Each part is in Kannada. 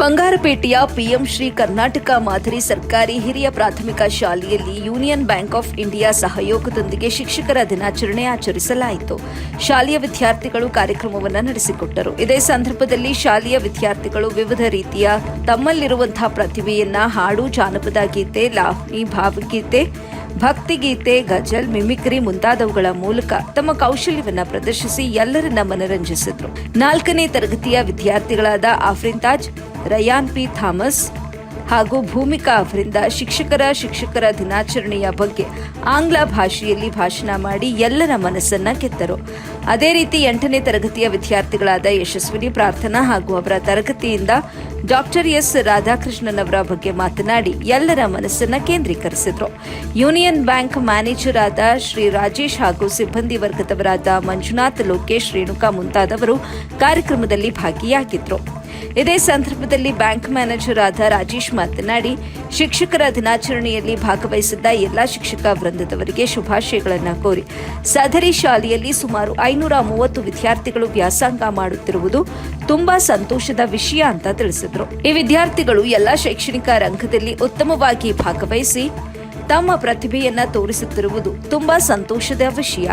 ಬಂಗಾರಪೇಟೆಯ ಪಿಎಂ ಶ್ರೀ ಕರ್ನಾಟಕ ಮಾದರಿ ಸರ್ಕಾರಿ ಹಿರಿಯ ಪ್ರಾಥಮಿಕ ಶಾಲೆಯಲ್ಲಿ ಯೂನಿಯನ್ ಬ್ಯಾಂಕ್ ಆಫ್ ಇಂಡಿಯಾ ಸಹಯೋಗದೊಂದಿಗೆ ಶಿಕ್ಷಕರ ದಿನಾಚರಣೆ ಆಚರಿಸಲಾಯಿತು. ಶಾಲೆಯ ವಿದ್ಯಾರ್ಥಿಗಳು ಕಾರ್ಯಕ್ರಮವನ್ನು ನಡೆಸಿಕೊಟ್ಟರು. ಇದೇ ಸಂದರ್ಭದಲ್ಲಿ ಶಾಲೆಯ ವಿದ್ಯಾರ್ಥಿಗಳು ವಿವಿಧ ರೀತಿಯ ತಮ್ಮಲ್ಲಿರುವಂತಹ ಪ್ರತಿಭೆಯನ್ನ ಹಾಡು, ಜಾನಪದ ಗೀತೆ ಲಾವಣಿ ಭಾವಗೀತೆ ಭಕ್ತಿಗೀತೆ ಗಜಲ್, ಮಿಮಿಕ್ರಿ ಮುಂತಾದವುಗಳ ಮೂಲಕ ತಮ್ಮ ಕೌಶಲ್ಯವನ್ನು ಪ್ರದರ್ಶಿಸಿ ಎಲ್ಲರನ್ನ ಮನರಂಜಿಸಿದ್ರು. ನಾಲ್ಕನೇ ತರಗತಿಯ ವಿದ್ಯಾರ್ಥಿಗಳಾದ ಆಫ್ರಿನ್ ತಾಜ್ ರಯಾನ್ ಪಿ. ಥಾಮಸ್ ಹಾಗೂ ಭೂಮಿಕಾ ಅವರಿಂದ ಶಿಕ್ಷಕರ ಶಿಕ್ಷಕರ ದಿನಾಚರಣೆಯ ಬಗ್ಗೆ ಆಂಗ್ಲ ಭಾಷೆಯಲ್ಲಿ ಭಾಷಣ ಮಾಡಿ ಎಲ್ಲರ ಮನಸ್ಸನ್ನ ಕೆತ್ತರು. ಅದೇ ರೀತಿ ಎಂಟನೇ ತರಗತಿಯ ವಿದ್ಯಾರ್ಥಿಗಳಾದ ಯಶಸ್ವಿನಿ ಪ್ರಾರ್ಥನಾ ಹಾಗೂ ಅವರ ತರಗತಿಯಿಂದ ಡಾಕ್ಟರ್ ಎಸ್. ರಾಧಾಕೃಷ್ಣನ್ ಅವರ ಬಗ್ಗೆ ಮಾತನಾಡಿ ಎಲ್ಲರ ಮನಸ್ಸನ್ನ ಕೇಂದ್ರೀಕರಿಸಿದ್ರು. ಯೂನಿಯನ್ ಬ್ಯಾಂಕ್ ಮ್ಯಾನೇಜರ್ ಆದ ಶ್ರೀ ರಾಜೇಶ್ ಹಾಗೂ ಸಿಬ್ಬಂದಿ ವರ್ಗದವರಾದ ಮಂಜುನಾಥ್ ಲೋಕೇಶ್ ರೇಣುಕಾ ಮುಂತಾದವರು ಕಾರ್ಯಕ್ರಮದಲ್ಲಿ ಭಾಗಿಯಾಗಿದ್ರು. ಇದೇ ಸಂದರ್ಭದಲ್ಲಿ ಬ್ಯಾಂಕ್ ಮ್ಯಾನೇಜರ್ ಆದ ರಾಜೇಶ್ ಮಾತನಾಡಿ, ಶಿಕ್ಷಕರ ದಿನಾಚರಣೆಯಲ್ಲಿ ಭಾಗವಹಿಸಿದ್ದ ಎಲ್ಲಾ ಶಿಕ್ಷಕ ವೃಂದದವರಿಗೆ ಶುಭಾಶಯಗಳನ್ನು ಕೋರಿ, ಸದರಿ ಶಾಲೆಯಲ್ಲಿ ಸುಮಾರು ಐನೂರ ಮೂವತ್ತು ವಿದ್ಯಾರ್ಥಿಗಳು ವ್ಯಾಸಂಗ ಮಾಡುತ್ತಿರುವುದು ತುಂಬಾ ಸಂತೋಷದ ವಿಷಯ ಅಂತ ತಿಳಿಸಿದ್ರು. ಈ ವಿದ್ಯಾರ್ಥಿಗಳು ಎಲ್ಲಾ ಶೈಕ್ಷಣಿಕ ರಂಗದಲ್ಲಿ ಉತ್ತಮವಾಗಿ ಭಾಗವಹಿಸಿ ತಮ್ಮ ಪ್ರತಿಭೆಯನ್ನ ತೋರಿಸುತ್ತಿರುವುದು ತುಂಬಾ ಸಂತೋಷದ ವಿಷಯ.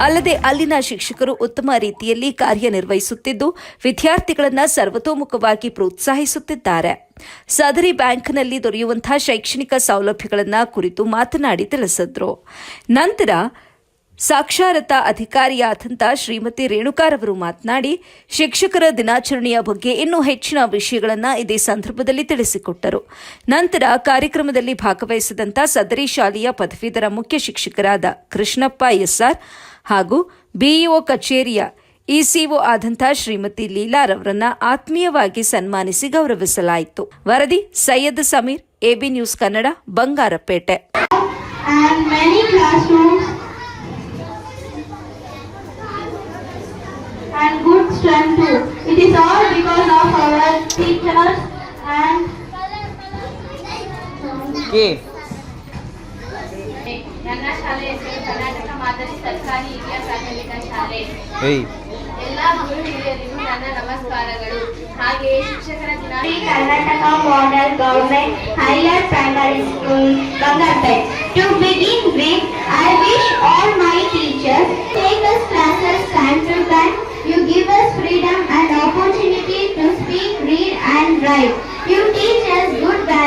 ಅಲ್ಲದೆ ಅಲ್ಲಿನ ಶಿಕ್ಷಕರು ಉತ್ತಮ ರೀತಿಯಲ್ಲಿ ಕಾರ್ಯನಿರ್ವಹಿಸುತ್ತಿದ್ದು, ವಿದ್ಯಾರ್ಥಿಗಳನ್ನ ಸರ್ವತೋಮುಖವಾಗಿ ಪ್ರೋತ್ಸಾಹಿಸುತ್ತಿದ್ದಾರೆ. ಸದರಿ ಬ್ಯಾಂಕ್ನಲ್ಲಿ ದೊರೆಯುವಂತಹ ಶೈಕ್ಷಣಿಕ ಸೌಲಭ್ಯಗಳನ್ನ ಕುರಿತು ಮಾತನಾಡಿ ತಿಳಿಸಿದ್ರು. ನಂತರ ಸಾಕ್ಷಾರತಾ ಅಧಿಕಾರಿಯಾದಂಥ ಶ್ರೀಮತಿ ರೇಣುಕಾರವರು ಮಾತನಾಡಿ, ಶಿಕ್ಷಕರ ದಿನಾಚರಣೆಯ ಬಗ್ಗೆ ಇನ್ನೂ ಹೆಚ್ಚಿನ ವಿಷಯಗಳನ್ನು ಇದೇ ಸಂದರ್ಭದಲ್ಲಿ ತಿಳಿಸಿಕೊಟ್ಟರು. ನಂತರ ಕಾರ್ಯಕ್ರಮದಲ್ಲಿ ಭಾಗವಹಿಸಿದಂಥ ಸದರಿ ಶಾಲೆಯ ಪದವೀಧರ ಮುಖ್ಯ ಶಿಕ್ಷಕರಾದ ಕೃಷ್ಣಪ್ಪ ಎಸ್ಆರ್ ಹಾಗೂ ಬಿಇಒ ಕಚೇರಿಯ ಇಸಿಒ ಆದಂಥ ಶ್ರೀಮತಿ ಲೀಲಾರವರನ್ನ ಆತ್ಮೀಯವಾಗಿ ಸನ್ಮಾನಿಸಿ ಗೌರವಿಸಲಾಯಿತು. ವರದಿ, Syed Sameer, A B news Kannada, Bangarapete. strength too. It is all because of our teachers and K ನನ್ನ ಶಾಲೆ ಹೆಸರು ಕರ್ನಾಟಕ ಮಾದರಿ ಸರ್ಕಾರಿ ಹಿರಿಯ ಪ್ರಾಥಮಿಕ ಶಾಲೆ ಏಯ್ ಎಲ್ಲ ಗುರು ಹಿರಿಯರಿಗೂ ನನ್ನ ನಮಸ್ಕಾರಗಳು ಹಾಗೆಯೇ ಶಿಕ್ಷಕರ ದಿನ Sri Karnataka Model Government Higher Primary School, Bangarpet. To begin life. You teach us